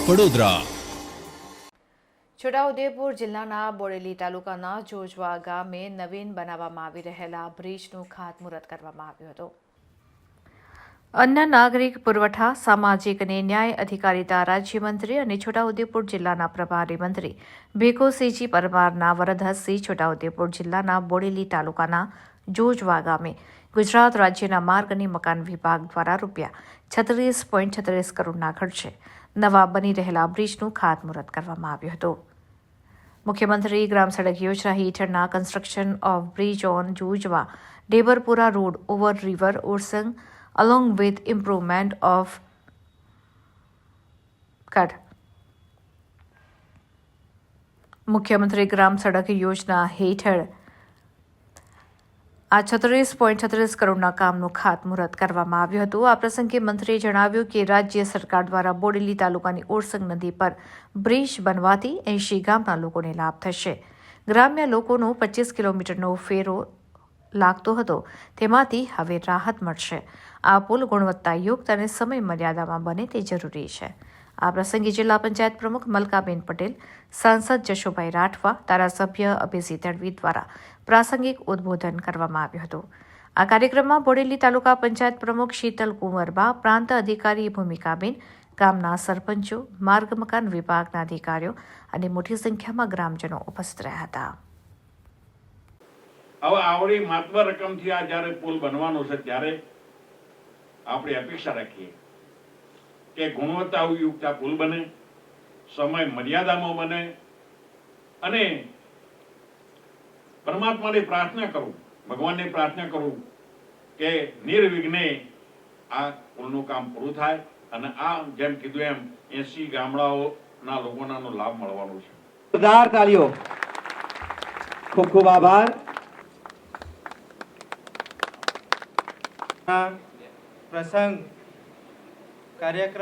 વડોદરા છોટાઉદેપુર જિલ્લાના બોડેલી તાલુકાના જોજવા ગામે નવીન બનાવવામાં આવી રહેલા બ્રિજનું ખાતમુહૂર્ત કરવામાં આવ્યું હતું. અન્ન, નાગરિક પુરવઠા, સામાજિક અને ન્યાય અધિકારીતા રાજ્યમંત્રી અને છોટાઉદેપુર જિલ્લાના પ્રભારી મંત્રી ભેખોસિંહજી પરમારના વરદહસ્તી છોટાઉદેપુર જિલ્લાના બોડેલી તાલુકાના જોજવા ગામે ગુજરાત રાજ્યના માર્ગ અને મકાન વિભાગ દ્વારા રૂપિયા છત્રીસ પોઈન્ટ છત્રીસ કરોડના ખર્ચે નવા બની રહેલા બ્રિજનું ખાતમુહૂર્ત કરવામાં આવ્યું હતું. મુખ્યમંત્રી ગ્રામ સડક યોજના હેઠળના construction of bridge on Jojwa, Debarpura road over river Orsang, along with improvement of cut. Mukhyamantri Gram Sadak યોજના હેઠળ આ છત્રીસ પોઈન્ટ છત્રીસ કરોડના કામનું ખાતમુહૂર્ત કરવામાં આવ્યું હતું. આ પ્રસંગે મંત્રીએ જણાવ્યું કે રાજ્ય સરકાર દ્વારા બોડેલી તાલુકાની ઓરસંગ નદી પર બ્રિજ બનવાથી એંશી ગામના લોકોને લાભ થશે. ગ્રામ્ય લોકોનો પચીસ કિલોમીટરનો ફેરો લાગતો હતો. તેમાંથી હવે રાહત મળશે. આ પુલ ગુણવત્તાયુક્ત અને સમય મર્યાદામાં બને તે જરૂરી છે. આ પ્રસંગે જિલ્લા પંચાયત પ્રમુખ મલકાબેન પટેલ, સાંસદ જશુભાઈ રાઠવા, ધારાસભ્ય અભિજીત તડવી દ્વારા પ્રાસંગિક ઉદ્બોધન કરવામાં આવ્યું હતું. આ કાર્યક્રમમાં બોડેલી તાલુકા પંચાયત પ્રમુખ શીતલ કુંવરબા પ્રાંત અધિકારી ભૂમિકાબેન, ગામના સરપંચો, માર્ગ મકાન વિભાગના અધિકારીઓ અને મોટી સંખ્યામાં ગ્રામજનો ઉપસ્થિત રહ્યા હતા. હવે આવડી માત્ર રકમથી આ જ્યારે પુલ બનવાનો છે, ત્યારે આપણે અપેક્ષા રાખીએ. કે ગુણવત્તાયુક્ત આ બને, સમય મર્યાદામાં બને, અને પરમાત્માને પ્રાર્થના કરું, ભગવાનને પ્રાર્થના કરું કે નિર્વિઘ્ને આ પુલનું કામ પૂરું થાય અને આ જેમ કીધું એમ એસી ગામડાઓના લોકોના લાભ મળવાનો છે. ખૂબ ખૂબ આભાર. પ્રસંગ કાર્યક્રમ